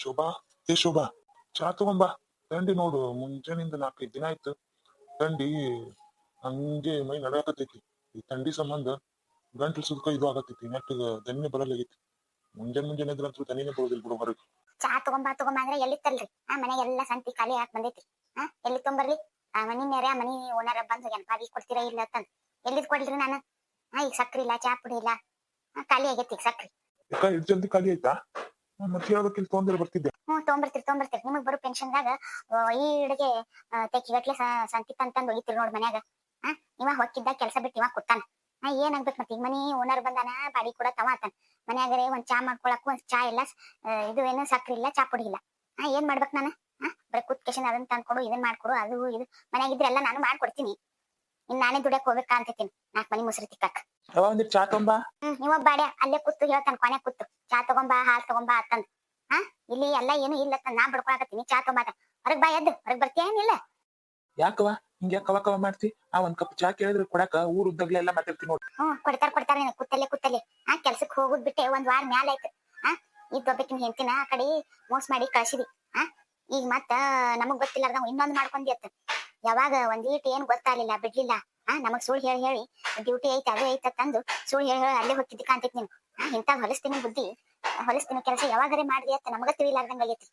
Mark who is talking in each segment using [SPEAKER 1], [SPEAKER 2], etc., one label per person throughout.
[SPEAKER 1] ಶೋಭಾ ಏ ಶೋಭಾ ಚಾ ತಗೊಂಬಾ ತಂಡಿ ನೋಡು ಮುಂಜಾನಿಂದ ನಾಲ್ಕೈದು ದಿನ ಆಯ್ತು. ತಂಡಿ ಹಂಗೆ ಮೈ ನಡಾಕತೈತಿ ಈ ತಂಡಿ ಸಂಬಂಧ ಗಂಟ್ಲು ಸುದ್ಕ ಇದು ಆಗತೈತಿ ನೆಟ್ಟಗ ದನ್ನೆ ಬರಲಾಗೈತಿ ಮುಂಜಾನೆ ಮುಂಜಾನೆ ಇದ್ರಂತೂ ದನಿನೇ ಬರೋದಿಲ್ಲ ಬಿಡು ಹೊರಗೆ.
[SPEAKER 2] ಚಾ ತಗೊಂಬಾ ತಗೊಂಬಾ ಅಂದ್ರೆ ಎಲ್ಲಿ ತಲ್ರಿ ಆ ಮನೆಗೆ ಎಲ್ಲಾ ಸಂತಿ ಖಾಲಿ ಯಾಕೆ ಬಂದೈತಿ. ಆ ಎಲ್ಲಿ ತಗೊಂಬರ್ಲಿ? ಆ ಮನಿ ನೇರ ಮನಿ ಓನರ್ ಬಂದು ಹೋಗ್ಯಾನ. ಪಾದಿ ಕೊಡ್ತೀರಾ ಇಲ್ಲ ಅಂತಂದ್. ಎಲ್ಲಿದ್ ಕೊಡ್ಲಿ ನಾನು? ಆ ಈಗ ಸಕ್ರಿ ಇಲ್ಲ ಚಾ ಪುಡಿ ಇಲ್ಲ. ಆ, ಖಾಲಿ ಆಗೈತಿ ಈಗ ಸಕ್ರಿ.
[SPEAKER 1] ಜಲ್ದಿ ಖಾಲಿ ಆಯ್ತಾ?
[SPEAKER 2] ಹ್ಞೂ ತೊಗೊಂಬರ್ತೀರಿ ತೊಗೊಂಬರ್ತೀರಿ ನಿಮಗ್ ಬರೋ ಪೆನ್ಷನ್ದಾಗ ಈ ಹಿಡಿಗೆ ತೆಕ್ಕಿಗಟ್ಲೆ ಅಂತ ತಂತಂದ್ ಒಗಿತೀರಿ ನೋಡ್ ಮನ್ಯಾಗ. ಆ, ಇವ ಹೊಕ್ಕಿದ್ದಾಗ ಕೆಲಸ ಬಿಟ್ಟು ಇವ ಕೂತಾನ. ಆ, ಏನಾಗ್ಬೇಕು ಮತ್ತೆ ಈಗ ಮನಿ ಓನರ್ ಬಂದಾನ, ಬಾಡಿ ಕೂಡ ತವ ಆತಾನ. ಮನ್ಯಾಗರೆ ಒಂದ್ ಚಾ ಮಾಡ್ಕೊಳಕ್ ಒಂದ್ ಚಾ ಇಲ್ಲ ಇದು ಏನು ಸಕ್ರಿ ಇಲ್ಲ, ಚಾ ಪುಡಿ ಇಲ್ಲ. ಆ, ಏನ್ ಮಾಡ್ಬೇಕು ನಾನು? ಆ, ಬರೀ ಕೂತ್ಕೇಶನ್ ಅದನ್ನ ತಂದ್ಕೊಡು, ಇದನ್ ಮಾಡ್ಕೊಡು, ಅದು, ಇದು. ಮನ್ಯಾಗಿದ್ರೆ ಎಲ್ಲ ನಾನು ಮಾಡ್ಕೊಡ್ತೀನಿ. ಇನ್ ನಾನೇ ದುಡಿಯಕ್ ಹೋಗ್ಬೇಕಾ ಅಂತೀನಿ ನಾಲ್ಕು ಮನಿ ಮುಸ್ರಿ ತಿಕ್ಕಾಕ.
[SPEAKER 1] ಒಂದಿಟ್ ಚಾ ತೊಂಬಾ
[SPEAKER 2] ಹ್ಮ್ ಇವ ಬಾಡ್ಯ ಅಲ್ಲೇ ಕೂತು ಹೇಳ್ತಾನ ಕೊನೆ ಕೂತು. ಚಾ ತಗೊಂಬಾ ಹಾಲ್ ತಗೊಂಬಾ ಅಂತಂದ್. ಹಾ? ಇಲ್ಲಿ ಎಲ್ಲ ಏನು ಇಲ್ಲ ಅಂತ ನಾ ಬಡ್ಕೊಳಕತ್ತೀನಿ. ಚಾ ತಗೊಂಬಾ ಹೊರಗ್ ಬಾ ಎದ್ದು. ಹೊರಗ್ ಬರ್ತೀಯ ಏನಿಲ್ಲ
[SPEAKER 1] ಯಾಕವ ಹಿಂಗೆ ಕವ ಕವ ಮಾಡ್ತಿ? ಆ ಒಂದ್ ಕಪ್ ಚಾ ಕೇಳಿದ್ರೆ ಕೊಡಾಕ ಊರ್ ಉದ್ದಾಗ್ಲೆಲ್ಲ ಮಾತಾಡ್ತೀನಿ ನೋಡಿ.
[SPEAKER 2] ಹ್ಮ್ ಕೊಡ್ತಾರ ಕೊಡ್ತಾರ ನೀನು ಕೂತಲ್ಲೇ ಕೂತಲ್ಲೇ. ಆ ಕೆಲ್ಸಕ್ ಹೋಗುದ್ ಬಿಟ್ಟೆ ಒಂದ್ ವಾರ ಮ್ಯಾಲ ಆಯ್ತು. ಹಾ ಈ ದೊಬ್ಬಕ್ಕಿನ ಹೆಂಡತಿನ ಆ ಕಡೆ ಮೋಸ ಮಾಡಿ ಕಳ್ಸಿದಿ. ಹಾ ಈಗ ಮತ್ತ ನಮಗ್ ಗೊತ್ತಿಲ್ಲಾರ್ದ ಇನ್ನೊಂದ್ ಮಾಡ್ಕೊಂಡಿ ಅತ್ತ ಯಾವಾಗ ಒಂದೀಟ್ ಏನ್ ಗೊತ್ತಾಗ್ಲಿಲ್ಲ, ಬಿಡ್ಲಿಲ್ಲ. ಆ, ನಮಗ್ ಸುಳ್ಳು ಹೇಳಿ ಹೇಳಿ ಡ್ಯೂಟಿ ಐತಿ, ಅದು ಐತ ತಂದು ಸುಳ್ಳು ಹೇಳಿ ಹೇಳಿ ಅಲ್ಲೇ ಹೋಗಿದ್ದಿ ಕಾಂತಿತ್ ನೀನು. ಆ ಇಂತ ಹೊಲಸ್ತೀನಿ ಬುದ್ಧಿ, ಹೊಲಸ್ತೀನಿ ಕೆಲಸ ಯಾವಾಗರೆ ಮಾಡ್ರಿ ಅಂತ ನಮಗ ತಿಳಿಲಾರ್ದಂಗ ಆಗೈತಿ.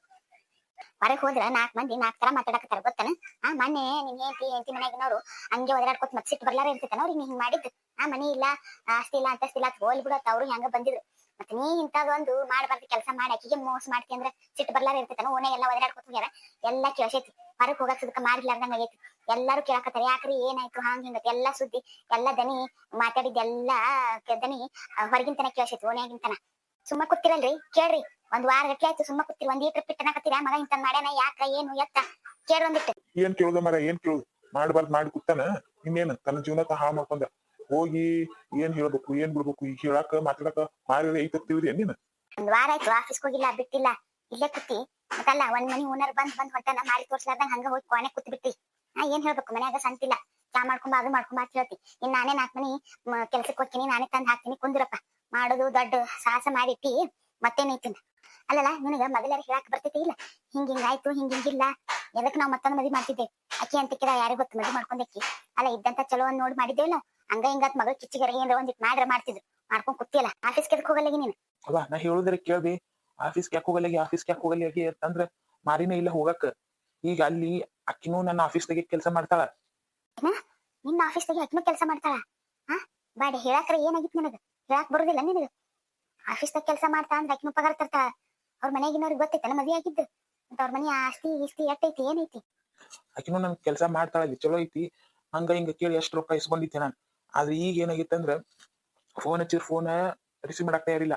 [SPEAKER 2] ಹೊರಗ್ ಹೋದ್ರ ನಾಲ್ಕ್ ಮಂದಿ ನಾಲ್ಕ್ ತರ ಮಾತಾಡಕತ್ತಾರ, ಗೊತ್ತನ? ಆ ಮನೆ ನಿನ್ ಹೆಂಡತಿ ಹೆಂಡತಿ ಮನ್ಯಾಗಿನವ್ರು ಹಂಗೆ ಒದರಾಡ್ಕೊತ ಮತ್ ಸಿಟ್ಟು ಬರ್ಲಾರ ಇರ್ತಿತ್ತ ಅವ್ರಿಗೆ ಹಿಂಗ್ ಮಾಡಿದ್ದು. ಆ, ಮನಿ ಇಲ್ಲ ಆಸ್ತಿ ಇಲ್ಲ ಅಂತಸ್ತಿ ಇಲ್ಲ ಹೋಲ್ ಬಿಡತ್ತ ಅವ್ರು ಹೆಂಗ ಬಂದಿದ್ರು. ಮತ್ ನೀ ಇಂಥದೊಂದು ಮಾಡಬಾರ್ದು ಕೆಲಸ ಮಾಡಿ ಆಕಿಗೆ ಮೋಸ ಮಾಡ್ತಿ ಅಂದ್ರೆ ಸಿಟ್ಟು ಬರ್ಲಾರ ಇರ್ತೈತನ ಓನೆ ಎಲ್ಲ ಒದರಾಡ್ಕೊತ ಹೋಗ್ಯಾರ. ಎಲ್ಲಾ ಕೇಳ್ಸೈತಿ. ಹೊರಕ್ ಹೋಗಕ್ ಸುದಕ ಮಾಡಿರ್ಲಾರ್ದಂಗ ಆಗೈತಿ. ಎಲ್ಲಾರು ಕೇಳಕತ್ತಾರ. ಯಾಕ್ರಿ ಏನಾಯ್ತು ಹಾಂಗ್ ಹಿಂಗ ಎಲ್ಲಾ ಸುದ್ದಿ, ಎಲ್ಲಾ ದನಿ ಮಾತಾಡಿದ್ದೆಲ್ಲ ದನಿ ಹೊರಗಿನ ತನ ಓನೆಯಾಗಿಂತನ. ಸುಮ್ಮ ಕೂತಿರಲ್ರಿ? ಕೇಳ್ರಿ. ಒಂದ್ ವಾರ ಗಟ್ಲೆ ಆಯ್ತು. ಸುಮ್ಮ ಕೂತಿರಿ. ಒಂದ್ ಈಟ್ರ ಕತ್ತಿರ? ಮಗ ಇಂತ ಮಾಡ್ಯಾನ? ಯಾಕ ಏನು? ಎತ್ತ? ಕೇಳ್ ಒಂದಿಟ್ಟು.
[SPEAKER 1] ಏನ್ ಕೇಳುದ ಮರ ಏನ್ ಕೇಳುದು? ಮಾಡ್ಬಾರ್ದು ಮಾಡಿ ಕೂತಾನ? ಇನ್ನೇನು? ತನ್ನ ಜೀವನ ಹಾಳು ಮಾಡ್ಕೊಂಡ ಹೋಗಿ, ಏನ್ ಹೇಳ್ಬೇಕು, ಏನ್ ಬಿಡ್ಬೇಕು ಈಗ ಹೇಳಾಕ, ಮಾತಾಡಕ ಮಾರಿ ಐತತ್ತೀವ್ರಿ ನೀನ್
[SPEAKER 2] ಒಂದ್ ವಾರ ಆಯ್ತು ಆಫೀಸ್ ಹೋಗಿಲ್ಲ, ಬಿಟ್ಟಿಲ್ಲ. ಇಲ್ಲೇ ಕುತ್ತಿ ಮತ್ತಲ್ಲ, ಒಂದ್ ಮನಿ ಓನರ್ ಬಂದ್ ಬಂದ್ ಹೊಂಟಾನ ಮಾರಿ ತೋರ್ಸ್ಲಾರ್ದಂಗ ಹಂಗ ಹೋಗಿ ಕೊನೆ ಕೂತ್ ಬಿಟ್ಟಿ. ನಾ ಏನ್ ಹೇಳ್ಬೇಕು, ಮನ್ಯಾಗ ಸಂತಿಲ್ಲ. ಚಾ ಮಾಡ್ಕೊಂಬ, ಅದು ಮಾಡ್ಕೊಂಬ ಅಂತ ಹೇಳ್ತಿ. ಇನ್ ನಾನೇ ನಾಲ್ಕ್ ಮನಿ ಕೆಲ್ಸಕ್ಕೆ ಹೋಗ್ತೀನಿ, ನಾನೇ ತಂದ್ ಹಾಕ್ತೀನಿ, ಕುಂದಿರಪ್ಪ. ಮಾಡೋದು ದೊಡ್ಡ ಸಾಹಸ ಮಾಡಿಟ್ಟಿ ಮತ್ತೇನೈತಿ ಅಲ್ಲಲ್ಲ, ನಿನಗ ಮೊದಲಾರ ಹೇಳಕ್ ಬರ್ತೈತಿ ಇಲ್ಲ? ಹಿಂಗ ಹಿಂಗಾಯ್ತು ಹಿಂಗ ಹಿಂಗಿಲ್ಲ ಎದಕ್ ನಾವ್ ಮತ್ತೊಂದ್ ಮದ್ವಿ ಮಾಡ್ತಿದ್ದೆ? ಅಕ್ಕಿ ಅಂತ ಯಾರಿಗ್ ಗೊತ್ತು ಮದ್ವಿ ಮಾಡ್ಕೊಂಡಕ್ಕಿ ಅಲ್ಲ, ಇದ್ದಂತ ಚಲೋ ಒಂದ್ ನೋಡಿ ಮಾಡಿದ್ದೇವಲ್ಲ? ಹಂಗ ಹಿಂಗತ್ ಮಗಳ ಕಿಚ್ಚಿಗರ ಏನ್ರ ಒಂದಿಟ್ ಮಾಡ್ರ ಮಾಡ್ತಿದ್ರು. ಮಾಡ್ಕೊಂಡ್ ಕುತ್ತಿಲ್ಲ ಆಫೀಸ್ ಕೆದಕ್ ಹೋಗಲ್ಲ ನೀನು?
[SPEAKER 1] ಅವ ನಾ ಹೇಳುದ್ರೆ ಕೇಳ್ಬಿ ಆಫೀಸ್ ಯಾಕೆ ಹೋಗಲ್ಲ ಆಫೀಸ್ಗೆ ಯಾಕೆ ಹೋಗಲ್ಲ ಅಂತಂದ್ರೆ ಮಾರಿನ ಇಲ್ಲ ಹೋಗಕ್. ಈಗ ಅಲ್ಲಿ ಅಕ್ಕಿನೂ ನನ್ನ ಆಫೀಸ್ದಾಗೆ ಕೆಲಸ ಮಾಡ್ತಾಳ.
[SPEAKER 2] ನಿನ್ನ ಆಫೀಸ್ದಾಗೆ ಅಕ್ಕಿನೂ ಕೆಲಸ ಮಾಡ್ತಾಳ? ಹಾ? ಬಾಡಿ ಹೇಳಕ್ರ ಏನಾಗಿತ್ತು ನಿನಗ? ಹೇಳಕ್ ಬರುದಿಲ್ಲ ನಿನಗ? ಆಫೀಸ್ದಾಗ ಕೆಲಸ ಮಾಡ್ತಾ ಅಂದ್ರೆ ಅಕ್ಕಿನೂ ಪಗಾರ ತರ್ತಾಳ. ಅವ್ರ ಮನೆಯಾಗಿನವ್ರಿಗೆ ಗೊತ್ತೈತಲ್ಲ ಮದ್ವೆ ಆಗಿದ್ದು? ಮತ್ತ ಅವ್ರ ಮನೆ ಆಸ್ತಿ ಈಸ್ತಿ ಎಟ್ಟೈತಿ ಏನೈತಿ?
[SPEAKER 1] ಅಕ್ಕಿನೂ ನನ್ ಕೆಲಸ ಮಾಡ್ತಾಳ ಅಲ್ಲಿ ಚಲೋ ಐತಿ. ಹಂಗ ಹಿಂಗ ಕೇಳಿ ಎಷ್ಟ್ ರೊಕ್ಕ ಇಸ್ಕೊಂಡಿದ್ದೆ ನಾನು? ಆದ್ರೆ ಈಗ ಏನಾಗಿತ್ತಂದ್ರ ಫೋನ್ ಹಚ್ಚಿರ್ ಫೋನ್ ರಿಸೀವ್ ಮಾಡಕ್ ತಯಾರಿಲ್ಲ.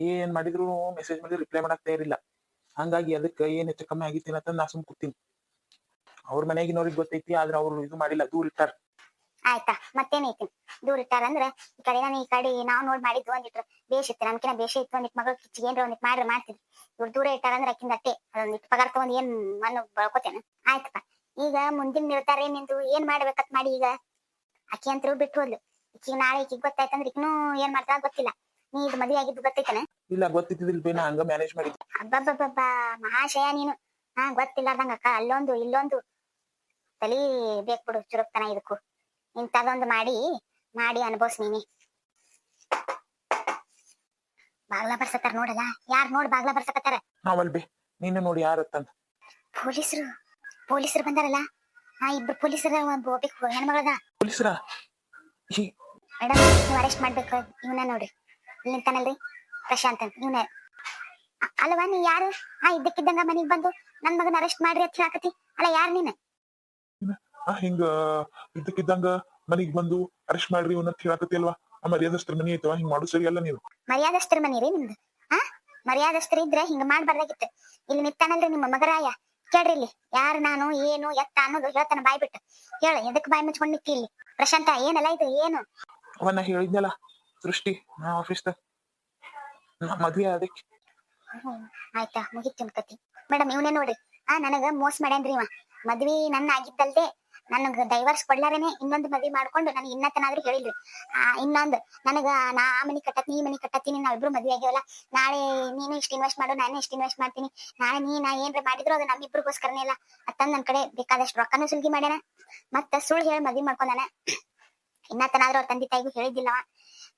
[SPEAKER 1] ಏನ್ ಮಾಡಿದ್ರು ಮೆಸೇಜ್ ಮಾಡಿದ್ರು ರಿಪ್ಲೈ ಮಾಡಕ್ ತಯಾರಿಲ್ಲ. ಹಂಗಾಗಿ ಅದಕ್ಕೆ ಏನ್ ಹೆಚ್ಚು ಕಮ್ಮಿ ಆಗಿತ್ತೇನ ಅಂತ ನಾ ಸುಮ್ ಕೂತೀನಿ. ಅವ್ರ ಮನೆಗಿನವ್ರಿಗೆ ಗೊತ್ತೈತಿ, ಆದ್ರೆ ಅವ್ರು ಇದು ಮಾಡಿಲ್ಲ, ದೂರ ಇಟ್ಟಾರ.
[SPEAKER 2] ಆಯ್ತಾ ಮತ್ತೇನೈತಿ ದೂರ ಇಟ್ಟಾರ ಅಂದ್ರೆ ಈ ಕಡೆ ನಾನು ಈ ಕಡೆ ನಾವ್ ನೋಡ್ ಮಾಡಿದ್ವು ಒಂದಿಟ್ರ ಬೇಷ್ ಇತ್ತು ನಮ್ಕಿನ ಬೇಷ ಇತ್ತು, ಒಂದಿಟ್ ಮಗಳ ಕಿಚ್ಚಿಗೆ ಏನ್ರ ಒಂದಿಟ್ ಮಾಡ್ರ ಮಾಡ್ತಿದ್ವಿ ಇವ್ರು ದೂರ ಇಟ್ಟಾರಂದ್ರ ಅಕ್ಕಿಂದ ಅಟ್ಟೆ ಅದೊಂದಿಟ್ ಪಗಾರ ತಗೊಂಡ್ ಏನ್ ಮಣ್ಣು ಬಳ್ಕೋತೇನೆ. ಆಯ್ತಪ್ಪ, ಈಗ ಮುಂದಿನ ನಿರ್ಧಾರ ನಿಂದು, ಏನ್ ಮಾಡ್ಬೇಕತ್ ಮಾಡಿ ಈಗ? ಅಕ್ಕಿ ಅಂತರೂ ಬಿಟ್ಟು ಹೋದ್ಲು. ಈಕಿಗೆ ನಾಳೆ ಈಕಿಗೆ ಗೊತ್ತಾಯ್ತಂದ್ರೆ ಇನ್ನೂ ಏನ್ ಮಾಡ್ತಾಳ ಗೊತ್ತಿಲ್ಲ. ನೀ ಇದು ಮದ್ವೆ ಆಗಿದ್ದು ಗೊತ್ತೈತನ?
[SPEAKER 1] ಇಲ್ಲ ಗೊತ್ತಿದ್ದಿಲ್ಲ ಬೇ ನಾ ಹಂಗ ಮ್ಯಾನೇಜ್ ಮಾಡಿದ್ದೆ.
[SPEAKER 2] ಅಬ್ಬಬ್ಬಬ್ಬ ಮಹಾಶಯ ನೀನು. ಹಾ ಗೊತ್ತಿಲ್ಲಾರ್ದಂಗ ಅಕ್ಕ ಅಲ್ಲೊಂದು ಇಲ್ಲೊಂದು. ತಲಿ ಬೇಕ್ ಬಿಡು ಚುರುಕ್ತನ ಇದಕ್ಕೂ. ಇಂಥದೊಂದು ಮಾಡಿ ಮಾಡಿ ಅನುಭವಿಸ್ ನೀನಿ. ಬಾಗ್ಲ ಬರ್ಸತ್ತಾರ ನೋಡಲ್ಲ? ಯಾರ್ ನೋಡ್ ಬಾಗ್ಲ ಬರ್ಸಕತ್ತಾರ?
[SPEAKER 1] ನಾವಲ್ ಬೇ ನೀನು ನೋಡಿ ಯಾರತ್ತಂತ
[SPEAKER 2] ಪೊಲೀಸರು ಪೊಲೀಸರು ಬಂದಾರಲ್ಲ? ಹಾ ಇಬ್ರು ಪೊಲೀಸರ ಒಬ್ಬ ಹೆಣ್ಮಗಳದ.
[SPEAKER 1] ಪೊಲೀಸರ?
[SPEAKER 2] ಮೇಡಮ್ ನೀವು ಅರೆಸ್ಟ್ ಮಾಡ್ಬೇಕು. ಇವನ ನೋಡ್ರಿ. ಇಲ್ಲಿ ನಿಂತಾನಲ್ರಿ ಪ್ರಶಾಂತ್ ಅಂತ. ಇವನ. ಅಲ್ಲವಾ ನೀ ಯಾರು? ಹಾ ಇದ್ದಕ್ಕಿದ್ದಂಗ ಮನೆಗೆ ಬಂದು ನನ್ ಮಗನ ಅರೆಸ್ಟ್ ಮಾಡ್ರಿ ಅಂತ ಹೇಳಕತಿ ಅಲ್ಲ ಯಾರು ನೀನು?
[SPEAKER 1] ಆ ಹಿಂಗ ಇದ್ದಕ್ಕಿದ್ದಂಗ ಮನೆಗೆ ಬಂದು ಅರೆಸ್ಟ್ ಮಾಡ್ರಿ ಇವನ್ನ ಹೇಳಕತಿ ಅಲ್ವಾ? ಆ ಮರ್ಯಾದಸ್ತ್ರ ಮನಿ ಐತವ? ಹಿಂಗ್ ಮಾಡು ಸರಿ ಅಲ್ಲ ನೀವು.
[SPEAKER 2] ಮರ್ಯಾದಸ್ಥರ ಮನಿ ರೀ ನಿಮ್ದು. ಹಾ ಮರ್ಯಾದಸ್ತ್ರ ಇದ್ರೆ ಹಿಂಗ ಮಾಡ್ಬಾರ್ದಾಗಿತ್ತು. ಇಲ್ಲಿ ನಿಂತಾನಲ್ರಿ ನಿಮ್ಮ ಮಗರಾಯ. ಕೇಳ್ರಿ ಇಲ್ಲಿ ಯಾರು ನಾನು ಏನು ಎತ್ತ ಅನ್ನೋದು ಹೇಳ್ತಾನೆ ಬಾಯ್ ಬಿಟ್ಟು. ಹೇಳ ಎದಕ್ ಬಾಯಿ ಮುಚ್ಕೊಂಡ್ ನಿಂತಿ ಇಲ್ಲಿ ಪ್ರಶಾಂತ ಏನಲ್ಲ ಇದು ಏನು?
[SPEAKER 1] ಅವನ್ನ ಹೇಳಿದ್ನಲ್ಲ ಸೃಷ್ಟಿ ನಾ ಆಫೀಸ್ದಾಗ ನಾ ಮದ್ವೆ ಅದಕ್ಕೆ
[SPEAKER 2] ಹ್ಮ್, ಆಯ್ತಾ ಮುಗಿತೀನಿ ಕತಿ ಮೇಡಮ್ ಇವನೇ ನೋಡ್ರಿ? ಆ ನನಗ ಮೋಸ ಮಾಡ್ಯಾನ್ರಿ ಇವ. ಮದ್ವಿ ನನ್ನ ಆಗಿದ್ದಲ್ದೆ ನನಗ್ ಡೈವರ್ಸ್ ಕೊಡ್ಲಾರೇನೆ ಇನ್ನೊಂದು ಮದ್ವಿ ಮಾಡ್ಕೊಂಡು ನನಗೆ ಇನ್ನತನಾದ್ರೂ ಹೇಳಿದ್ರು ಆ, ಇನ್ನೊಂದು, ನನಗ ನಾ ಆ ಮನಿ ಕಟ್ಟತ್ತೀನಿ ನೀ ಮನಿ ಕಟ್ಟತ್ತೀನಿ ನಾವಿಬ್ರು ಮದ್ವೆ ಆಗ್ಯಾವಲ್ಲ, ನಾಳೆ ನೀನು ಇಷ್ಟು ಇನ್ವೆಸ್ಟ್ ಮಾಡು, ನಾನು ಇಷ್ಟು ಇನ್ವೆಸ್ಟ್ ಮಾಡ್ತೀನಿ, ನಾಳೆ ನೀ, ನಾ ಏನ್ರ ಮಾಡಿದ್ರು ಅದು ನಮ್ಮಿಬ್ರಿಗೋಸ್ಕರನೇ ಇಲ್ಲ ಅತ್ತಂದ್ ನನ್ ಕಡೆ ಬೇಕಾದಷ್ಟು ರೊಕ್ಕನೂ ಸುಲ್ಗಿ ಮಾಡ್ಯಾನ. ಮತ್ತ ಸುಳ್ಳು ಹೇಳಿ ಮದ್ವಿ ಮಾಡ್ಕೊಂಡಾನ. ಇನ್ನತನಾದ್ರೂ ಅವ್ರ ತಂದೆ ತಾಯಿಗೂ ಹೇಳಿದ್ದಿಲ್ಲವ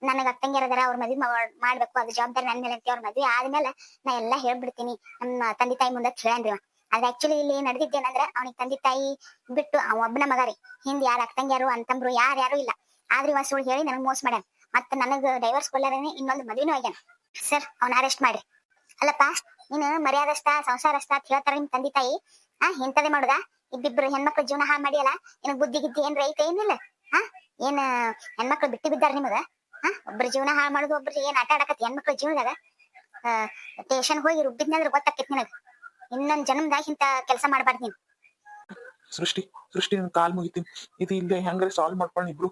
[SPEAKER 2] ನನಗ ಅತ್ತಂಗಿರದಾರ ಅವ್ರ ಮದ್ವಿ ಮಾಡ್ಬೇಕು, ಅದು ಜವಾಬ್ದಾರಿ ನನ್ ಮೇಲೆ ಅವ್ರ ಮದ್ವೆ ಆದ್ಮೇಲೆ ನಾ ಎಲ್ಲಾ ಹೇಳ್ಬಿಡ್ತೀನಿ. ನಮ್ಮ ತಂದೆ ತಾಯಿ ಮುಂದೆ ಅವ. ಆದ್ರೆ ಆಕ್ಚುಲಿ ಇಲ್ಲಿ ನಡೆದಿದ್ದೇನಂದ್ರ ಅವನಿಗೆ ತಂದೆ ತಾಯಿ ಬಿಟ್ಟು ಅವ ಒಬ್ಬನ ಮಗ ರೀ. ಹಿಂದ್ ಯಾರು ಅಕ್ಕಂಗ್ಯಾರು, ಅಂತಂಬ್ರು ಯಾರು ಯಾರು ಇಲ್ಲ. ಆದ್ರೆ ಇವ ಸುಳ್ಳು ಹೇಳಿ ನನಗ್ ಮೋಸ ಮಾಡ್ಯಾನ. ಮತ್ತ ನನಗ ಡೈವರ್ಸ್ ಕೊಲ್ಲಾರೇನೆ ಇನ್ನೊಂದು ಮದ್ವಿನೂ ಆಗ್ಯಾನ. ಸರ್, ಅವ್ನ ಅರೆಸ್ಟ್ ಮಾಡ್ರಿ. ಅಲ್ಲಪ್ಪ, ನೀನು ಮರ್ಯಾದಷ್ಟ ಸಂಸಾರಷ್ಟ ಅಂತ ಹೇಳ್ತಾರ ನಿಮ್ ತಂದೆ ತಾಯಿ? ಆ ಇಂತದೇ ಮಾಡುದ? ಇಬ್ಬಿಬ್ರು ಹೆಣ್ಮಕ್ಳು ಜೀವನ ಹಾ ಮಾಡಿಯಲ್ಲ? ನಿನಗ್ ಬುದ್ಧಿ ಗಿದ್ದಿ ಏನ್ರ ಐತೆ ಏನಿಲ್ಲ? ಹಾ ಏನ್ ಹೆಣ್ಮಕ್ಳು ಬಿಟ್ಟು ಬಿದ್ದಾರ ನಿಮಗ? ಹಾ ಒಬ್ರ ಜೀವನ ಹಾ ಮಾಡುದು, ಒಬ್ರು ಏನ್ ಆಟ ಆಡಕತ್ತಿ ಹೆಣ್ಮಕ್ಳು ಜೀವನದಾಗ? ಸ್ಟೇಷನ್ ಹೋಗಿ ರುಬ್ಬಿದ್ನಂದ್ರ ಗೊತ್ತಾಕೈತಿ ನಿನಗ. ಇನ್ನೊಂದ್ ಜನ್ಮದಾಗ ಇಂತ ಕೆಲಸ ಮಾಡ್ಬಾರ್ದು ನೀನು.
[SPEAKER 1] ಸೃಷ್ಟಿ ಸೃಷ್ಟಿ ನನ್ ಕಾಲ್ ಮುಗಿತೀನಿ. ಇದು ಇಲ್ಲೇ ಹೆಂಗಾರೆ ಸಾಲ್ವ್ ಮಾಡ್ಕೊಂಡು ಇಬ್ರು.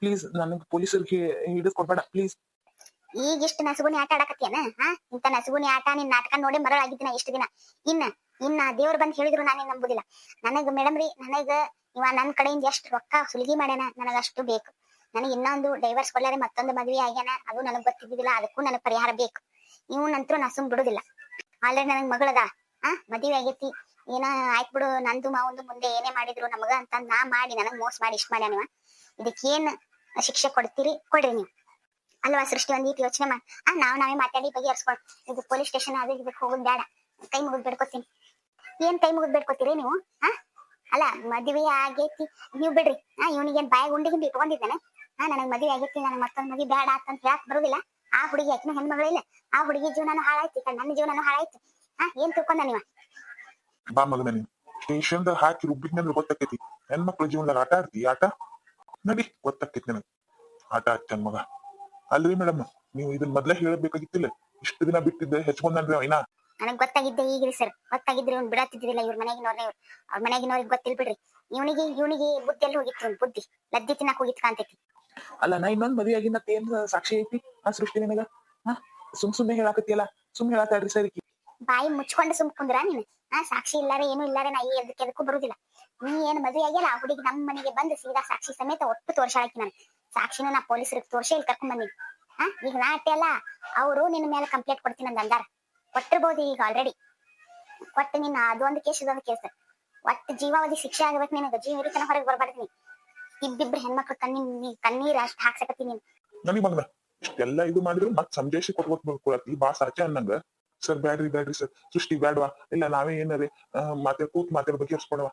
[SPEAKER 1] ಪ್ಲೀಸ್ ನನಗ್ ಪೊಲೀಸರಿಗೆ ಹಿಡಿದು ಕೊಡ್ಬೇಡ ಪ್ಲೀಸ್
[SPEAKER 2] ಈಗ ಇಷ್ಟ ನಸುಗುನಿ ಆಟ ಆಡಕತ್ತೀಯನ? ಹಾ? ಇಂತ ನಸುಗುನಿ ಆಟ ನಿನ್ ನಾಟಕ ನೋಡಿ ಮರಳಾಗಿದ್ದೀನ ಇಷ್ಟ ದಿನ? ಇನ್ನ ಇನ್ನ ದೇವ್ರ ಬಂದ್ ಹೇಳಿದ್ರು ನಾನು ನಂಬುದಿಲ್ಲ. ನನಗ್ ಮೇಡಮ್ ರೀ ನನಗ ಇವ ನನ್ ಕಡೆಯಿಂದ ಎಷ್ಟ್ ರೊಕ್ಕ ಸುಲಿಗೆ ಮಾಡ್ಯಾನ ನನಗ ಅಷ್ಟು ಬೇಕು. ನನಗೆ ಇನ್ನೊಂದು ಡೈವರ್ಸ್ ಕೊಡ್ಲಾರೆ ಮತ್ತೊಂದು ಮದ್ವೆ ಆಗ್ಯಾನ ಅದು ನನಗ್ ಗೊತ್ತಿದ್ದಿಲ್ಲ ಅದಕ್ಕೂ ನನಗ್ ಪರಿಹಾರ ಬೇಕು. ಇವನಂತರೂ ನಾ ಸುಮ್ ಬಿಡುದಿಲ್ಲ. ಆಲ್ರೆಡಿ ನನಗ್ ಮಗಳದ. ಆ, ಮದ್ವೆ ಆಗೈತಿ. ಏನ ಆಯ್ತ್ ಬಿಡು, ನಂದು ಮಾವಂದು ಮುಂದೆ ಏನೇ ಮಾಡಿದ್ರು ನಮಗ ಅಂತ ನಾ ಮಾಡಿ, ನನಗ್ ಮೋಸ ಮಾಡಿ, ಇಷ್ಟ ಮಾಡ್ಯಾನ ಇದಕ್ಕೆ ಇದಕ್ಕೇನ್ ಶಿಕ್ಷೆ ಕೊಡ್ತೀರಿ? ಕೊಡ್ರಿ ನೀವು. ಅಲ್ವಾ ಸೃಷ್ಟಿ, ಒಂದ್ ಈಟ್ ಯೋಚನೆ ಮಾಡಿ. ಆ, ನಾವ್ ನಾವೇ ಮಾತಾಡಿ ಬಗೆಹರಿಸ್ಕೊಂಡು ಇದು ಪೊಲೀಸ್ ಸ್ಟೇಷನ್ ಅದು ಇದಕ್ಕೆ ಹೋಗೋದ್ ಬೇಡ. ಕೈ ಮುಗಿದ್ ಬೇಡ್ಕೊತೀನಿ. ಏನ್ ಕೈ ಮುಗಿದ್ ಬೇಡ್ಕೊತೀರಿ ನೀವು? ಆ? ಅಲ್ಲ, ಮದ್ವೆ ಆಗೈತಿ. ನೀವ್ ಬಿಡ್ರಿ. ಆ ಇವನಿಗೇನ್ ಬಾಯ ಗುಂಡಿ ಇಟ್ಕೊಂಡಿದ್ದಾನೆ? ಹಾ ನನಗ್ ಮದ್ವೆ ಆಗೈತಿ, ನನಗ್ ಮತ್ತೊಂದ್ ಮದ್ವೆ ಬೇಡ ಅಂತ ಹೇಳಕ್ ಬರುದಿಲ್ಲ. ಆ ಹುಡುಗಿ ಯಾಕಿನ ಹೆಣ್ಮಗಳಿಲ್ಲ. ಆ ಹುಡುಗಿ ಜೀವನನು ಹಾಳಾಯ್ತು. ನನ್ನ ಜೀವನನು ಹಾಳಾಯ್ತು. ಆ ಏನ್ ತಿಳ್ಕೊಂಡ ನೀವ?
[SPEAKER 1] ಬಾ ಮಗನ ನೀನು. ಸ್ಟೇಷನ್ದಾಗ ಹಾಕಿ ರುಬ್ಬಿದ್ನಂದ್ರೆ ಗೊತ್ತಾಕೈತಿ ಹೆಣ್ಮಕ್ಳ ಜೀವನದಾಗ ಆಟ ಆಡ್ತಿ ಆಟ? ನಡಿ ಗೊತ್ತಾಕೈತಿ ನನಗ್. ಆಟ ಆಡ್ತಾನ ಮಗ. ಅಲ್ರಿ ಮೇಡಮ್ ನೀವು ಇದನ್ ಮೊದ್ಲೇ ಹೇಳಬೇಕಾಗಿತ್ತಿಲ್ಲ. ಇಷ್ಟು ದಿನ ಬಿಟ್ಟಿದ್ದೆ ಹೆಚ್ಕೊಂಡ್ರಿ ಇನ್ನ.
[SPEAKER 2] ನನಗ್ ಗೊತ್ತಾಗಿದ್ದೆ ಈಗ್ರಿ ಸರ್ ಗೊತ್ತಾಗಿದ್ರೆ ಇವ್ನು ಬಿಡತ್ತಿದ್ದಿಲ್ಲ ಇವ್ರ ಮನೆಗಿನವ್ರನ್ನ ಇವ್ರು ಅವ್ರ ಮನೆಗಿನವ್ರಿಗೆ ಗೊತ್ತಿಲ್ ಬಿಡ್ರಿ. ಇವನಿಗೆ ಇವನಿಗೆ ಬುದ್ಧಿ ಎಲ್ಲ ಹೋಗಿತ್ತು ಇವ್ನ್ ಬುದ್ಧಿ? ಲದ್ದಿ ತಿನ್ನಕ್ ಹೋಗಿತ್ತು ಕಾಂತೈತಿ
[SPEAKER 1] ಅಲ್ಲ ನಾ ಇನ್ನೊಂದ್ ಮದ್ವೆ ಆಗಿನ ಏನ್ ಸಾಕ್ಷಿ ಐತಿ ಆ ಸೃಷ್ಟಿ ನಿನಗ? ಹಾ? ಸುಮ್ ಸುಮ್ನೆ ಹೇಳಾಕತ್ತಿಯಲ್ಲ ಸುಮ್ ಹೇಳಾತಾಡ್ರಿ ಸರ್ ಈಕಿ.
[SPEAKER 2] ಬಾಯಿ ಮುಚ್ಕೊಂಡು ಸುಮ್ ಕುಂದ್ರ ನೀನು. ಆ ಸಾಕ್ಷಿ ಇಲ್ಲಾರ, ಏನು ಇಲ್ಲಾರೆ, ನಾ ಎದಕ್ಕೆ ಎದಕ್ಕೂ ಬರುದಿಲ್ಲ. ನೀ ಏನ್ ಮದ್ವೆ ಆಗ್ಯಲ್ಲ, ಆ ಹುಡುಗಿ ನಮ್ಮ ಮನೆಗೆ ಬಂದು ಸೀದಾ ಸಾಕ್ಷಿ ಸಮೇತ ಒಟ್ಟು ತೋರ್ಸಾಕಿ ನಾನು ಸಾಕ್ಷಿನ ನಾ ಪೊಲೀಸರಿಗೆ ತೋರ್ಸಿ ಇಲ್ಲಿ ಕರ್ಕೊಂಡ್ ಬಂದಿನಿ. ಹಾ, ಈಗ ನಾ ಅಟ್ಟೆ ಅಲ್ಲ, ಅವರು ನಿನ್ನ ಮೇಲೆ ಕಂಪ್ಲೇಂಟ್ ಕೊಡ್ತೀನಿ ಅಂತ ಅಂದಾರ. ಕೊಟ್ಟಿರ್ಬೋದು ಈಗ ಆಲ್ರೆಡಿ ಒಟ್ಟು ನಿನ್ನ ಅದೊಂದು ಕೇಸ್ ಇದೊಂದು ಕೇಸ್ ಒಟ್ಟು ಜೀವಾವಧಿ ಶಿಕ್ಷೆ ಆಗ್ಬೇಕು ನಿನಗ. ಜೀವ ಇರುತ್ತನ ಹೊರಗೆ ಬರ್ಬಾರ್ದು ಇಬ್ಬಿಬ್ರು ಹೆಣ್ಮಕ್ಳು ಕಣ್ಣಿ ಕಣ್ಣೀರ್ ಅಷ್ಟು ಹಾಕ್ಸಕತ್ತಿ ನೀನ್.
[SPEAKER 1] ನನಗ್ ಮಗನ ಇಷ್ಟೆಲ್ಲ ಇದು ಮಾಡಿದ್ರು ಮತ್ ಸಂದೇಶ ಕೊಟ್ಕೊತ್ ಕೊಡತ್ತಿ. ಬಾ ಸಾಚೆ ಅನ್ನಂಗ. ಸರ್ ಬ್ಯಾಡ್ರಿ ಬ್ಯಾಡ್ರಿ ಸರ್ ಸೃಷ್ಟಿ, ಬ್ಯಾಡ್ವಾ? ಇಲ್ಲ, ನಾವೇ ಏನಾರೇ ಮಾತೆ, ಕೂತ್ ಮಾತೆ ಬಗ್ಗೆ ಹರ್ಸ್ಕೊಡವಾ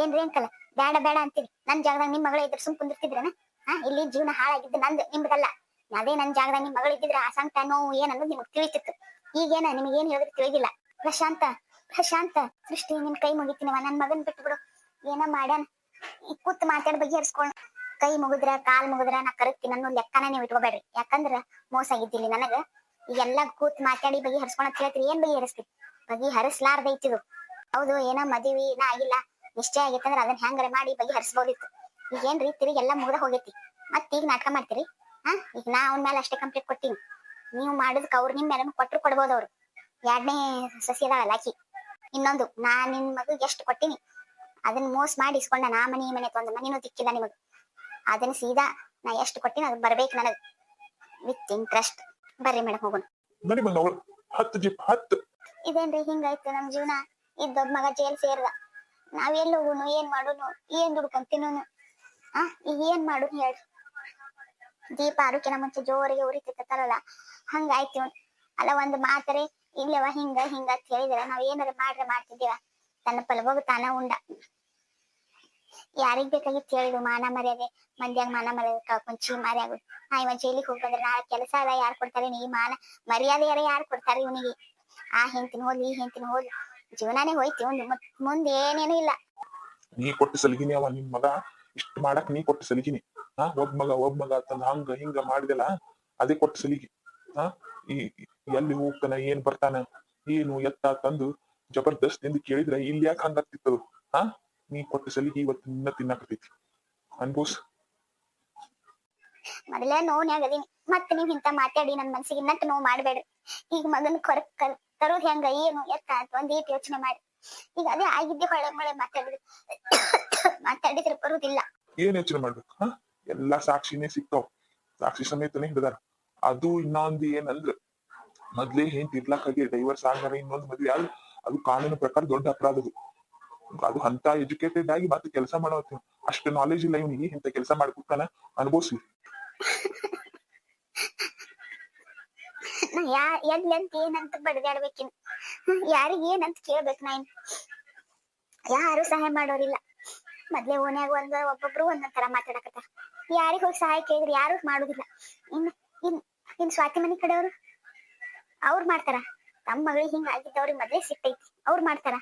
[SPEAKER 2] ಏನ್ರಿ ಅಂಕಲ್? ಬೇಡ ಬೇಡ ಅಂತೀರಿ. ನನ್ ಜಾಗದಾಗ ನಿಮ್ ಮಗಳ ಇದ್ರ ಸುಮ್ ಕುಂದಿರ್ತಿದ್ರನ? ಹಾ, ಇಲ್ಲಿ ಜೀವನ ಹಾಳಾಗಿದ್ದು ನಂದು, ನಿಮ್ದಲ್ಲ. ಅದೇ ನನ್ ಜಾಗದಾಗ ನಿಮ್ ಮಗಳ ಇದ್ದಿದ್ರ ಆ ಸಂಕಟ, ನೋವು ಏನ್ ನಿಮ್ಗೆ ತಿಳಿತಿತ್ತು. ಈಗೇನ ನಿಮ್ಗೆ ಏನ್ ಹೇಳಿದ್ರು ತಿಳಿದಿಲ್ಲ. ಪ್ರಶಾಂತ ಪ್ರಶಾಂತ, ಸೃಷ್ಟಿ, ನಿನ್ ಕೈ ಮುಗಿತೀನವ. ನನ್ ಮಗನ್ ಬಿಟ್ಟು ಬಿಡು ಏನ ಮಾಡ್ಯಾನ. ಕೂತ್ ಮಾತಾಡ ಮಾತಾಡ್ ಹರ್ಸ್ಕೊಳ್ ಕೈ ಮುಗಿದ್ರ, ಕಾಲ್ ಮುಗಿದ್ರ ನಾ ಕರಗ್ತೀನಿ ನನ್ನ ಲೆಕ್ಕನ ನೀವು ಇಟ್ಕೋಬೇಡ್ರಿ. ಯಾಕಂದ್ರ ಮೋಸ ಆಗಿದ್ದಿಲ್ಲ ನನಗ. ಈಗೆಲ್ಲ ಕೂತ್ ಮಾತಾಡಿ ಬಗೆಹರಿಸ್ಕೊಳ ಹೇಳ್ತೀರಿ ಏನ್ ಬಗೆಹರಿಸ್ತೀರಿ ಬಗೆಹರಿಸ್ಲಾರ್ದೈತಿದು ಹೌದು, ಏನೋ ಮದ್ವಿ ನಾ ಆಗಿಲ್ಲ. ನಿಶ್ಚಯ ಆಗೈತೆ ಅಂದ್ರೆ ಅದನ್ನ ಹೆಂಗಾರೆ ಮಾಡಿ ಬಗೆಹರಿಸ್ಬೋದಿತ್ತು ಈಗ ಏನ್ರಿ, ತಿರುಗಿ ಎಲ್ಲ ಮುಗ್ದ ಹೋಗೈತಿ. ಮತ್ತೆ ಈಗ ನಾಟಕ ಮಾಡ್ತೀರಿ? ಹಾ, ಈಗ ನಾ ಅವನ ಮೇಲೆ ಅಷ್ಟೇ ಕಂಪ್ಲೀಟ್ ಕೊಟ್ಟಿನಿ. ನೀವು ಮಾಡಿದ್ಕ ಅವ್ರು ನಿಮ್ ಮೇಲೆ ಕೊಟ್ಟರು ಕೊಡ್ಬೋದು ಅವ್ರು. ಎರಡನೇ ಸಸಿ ಅದಾವಲ್ಲ ಆಕಿ. ಇನ್ನೊಂದು, ನಾ ನಿನ್ ಮಗು ಎಷ್ಟು ಕೊಟ್ಟಿನಿ? ಅದನ್ನ ಮೋಸ ಮಾಡಿ ಇಸ್ಕೊಂಡ ನಾ ಮನೆ ಮನೆ ತೊಂದ ಮನಿನೂ ದಿಕ್ಕಿಲ್ಲ ನಿಮಗ್. ಅದನ್ನ ಸೀದಾ ನಾ ಎಷ್ಟು ಕೊಟ್ಟಿನಿ ಅದು ಬರ್ಬೇಕು ನನಗ್. With interest. ಬರ್ರಿ ಮೇಡಮ್ ಹೋಗೋಣ.
[SPEAKER 1] ಬನ್ನಿ ಬಂದ ಅವಳು ಹತ್ತು ಜೀಪ್ ಹತ್ತು.
[SPEAKER 2] ಇದೇನ್ರಿ ಹಿಂಗಾಯ್ತು ನಮ್ ಜೀವನ. ಇದ್ ದೊಡ್ಡ ಮಗ ಜೈಲ್ ಸೇರ್ದ. ನಾವ್ ಎಲ್ಲಿ ಹೋಗುನು ಏನ್ ಮಾಡುನು ಏನ್ ದುಡ್ಕೊಂಡ್ ತಿನ್ನೋನು? ಆ ಈಗ ಏನ್ ಮಾಡುನು ಹೇಳ್ರಿ? ದೀಪ ಆರೋಗ್ಯ ಮುಂಚೆ ಜೋರಿಗೆ ಉರಿತಿತ್ತಲ್ಲ ಹಂಗಾಯ್ತು ಇವ್ನ್. ಅಲ್ಲ ಒಂದ್ ಮಾತರೆ ಇಲ್ಲವ ಹಿಂಗ ಹಿಂಗ ಅಂತ ಹೇಳಿದ್ರ ನಾವ್ ಏನಾರ ಮಾಡ್ರೆ ಮಾಡ್ತಿದ್ದೀವ. ತನ್ನ ಫಲಭೋಗ ತಾನ ಉಂಡ. ಯಾರಿಗ್ ಬೇಕಾಗಿತ್ತು ಹೇಳಿದು ಮಾನ ಮರ್ಯಾದೆ. ಮಂದ್ಯಾಗ ಮಾನ ಮರ್ಯಾದೆ ಕಳ್ಕೊಂಡ್ ಚೀ ಮಾರಿ ಆಗುದು. ನಾ ಇವ ಜೈಲಿಗೆ ಹೋಗ್ಬಂದ್ರೆ ನಾಳೆ ಕೆಲಸ ಅದ, ಯಾರು ಕೊಡ್ತಾರೆ? ಈ ಮಾನ ಮರ್ಯಾದೆ ಯಾರ ಯಾರು ಕೊಡ್ತಾರೆ ಇವನಿಗೆ? ಆ ಹೆಂತಿನ ಹೋದ್ ಈ ಹೆಂತಿನ ಹೋದ್ ಜೀವನಾನೇ ಹೋಯ್ತು ಒಂದು ಮುಂದೆ ಏನೇನು ಇಲ್ಲ.
[SPEAKER 1] ನೀ ಕೊಟ್ಟು ಸಲಗಿನಿ ಅವ ನಿನ್ ಮಗ. ಇಷ್ಟ ಮಾಡಕ್ ನೀ ಕೊಟ್ಟು ಸಲಿಗಿನಿ. ಹಾ ಒಬ್ಬ ಮಗ ಒಬ್ಬ ಮಗ ತಂದ ಹಂಗ ಹಿಂಗ ಮಾಡಿದೆಲ್ಲ ಅದೇ ಕೊಟ್ಟು ಸಲಿಗಿ. ಹಾ, ಈ ಎಲ್ಲಿ ಹೋಗ್ತಾನ, ಏನ್ ಬರ್ತಾನ? ಏನು ಎತ್ತ ತಂದು ಜಬರ್ದಸ್ತ್ ಎಂದು ಕೇಳಿದ್ರೆ ಇಲ್ಲಿ ಯಾಕೆ ಹಂಗಾಗ್ತಿತ್ತು ಹಾ ನೀ ಕೊಟ್ಟ ಸಲಿಗೆ ಇವತ್ತು ನಿನ್ನ ತಿನ್ನಾಕತೈತಿ ಅನ್ಬೋಸ್
[SPEAKER 2] ಮೊದಲೇ ನೋವ್ನ್ಯಾಗ ಅದೀನಿ ಮತ್ತೆ ನೀವ್ ಇಂತ ಮಾತಾಡಿ ನನ್ನ ಮನ್ಸಿಗೆ ಇನ್ನಟ್ಟು ನೋವು ಮಾಡ್ಬೇಡ್ರಿ ಈಗ ಮಗನ್ ಕೊರಕ್ ತರೋದ್ ಹೆಂಗ ಏನು ಎತ್ತ ಅಂತ ಒಂದ್ ಈಟ್ ಯೋಚನೆ ಮಾಡಿ ಈಗ ಅದೇ ಆಗಿದ್ದೆ ಹೊಳೆ ಮೊಳೆ ಮಾತಾಡಿದ್ರೆ ಮಾತಾಡಿದ್ರೆ ಬರುದಿಲ್ಲ
[SPEAKER 1] ಏನ್ ಯೋಚನೆ ಮಾಡ್ಬೇಕು ಹಾ ಎಲ್ಲಾ ಸಾಕ್ಷಿನೇ ಸಿಕ್ತಾವ್ ಸಾಕ್ಷಿ ಸಮೇತನೇ ಹಿಡಿದಾರ ಅದು ಇನ್ನೊಂದು ಏನಂದ್ರ ಮೊದ್ಲೇ ಹೆಂಗ್ ತಿರ್ಲಾಕಾಗಿ ಡೈವರ್ಸ್ ಆಗ್ಯಾರ ಇನ್ನೊಂದ್ ಮದ್ವೆ ಆದ್ರೆ ಅದು ಕಾನೂನು ಪ್ರಕಾರ ದೊಡ್ಡ ಅಪರಾಧ ಅದು ಅದು ಅಂತ ಎಜುಕೇಟೆಡ್ ಆಗಿ ಮತ್ತೆ ಕೆಲಸ ಮಾಡೋ ಅಷ್ಟು ನಾಲೆಜ್ ಇಲ್ಲ ಇವನಿಗೆ, ಇಂತ ಕೆಲಸ ಮಾಡ್ಕೊತಾನ
[SPEAKER 2] ಅನುಭವಿಸಿ. ಯಾ ಎಲ್ಲಿ ಅಂತ ಏನಂತ ಬಡದಾಡ್ಬೇಕಿನ್ ಯಾರಿಗ ಏನಂತ ಕೇಳ್ಬೇಕು ನಾ ಇನ್ ಯಾರು ಸಹಾಯ ಮಾಡೋರಿಲ್ಲ. ಮೊದ್ಲೇ ಓನ್ಯಾಗ ಒಂದ್, ಒಬ್ಬೊಬ್ರು ಒಂದೊಂದ್ ತರ ಮಾತಾಡಕತ್ತಾರ. ಯಾರಿಗ ಹೋಗಿ ಸಹಾಯ ಕೇಳಿದ್ರೆ ಯಾರು ಮಾಡುದಿಲ್ಲ. ಇನ್ ಇನ್ ಇನ್ ಸ್ವಾತಿ ಮನಿ ಕಡೆಯವ್ರು, ಅವ್ರು ಮಾಡ್ತಾರ. ತಮ್ಮ ಮಗಳಿಗೆ ಹಿಂಗ ಆಗಿದ್ದವ್ರಿಗೆ ಮದ್ವೆ ಸಿಕ್ತೈತಿ ಅವ್ರು ಮಾಡ್ತಾರ.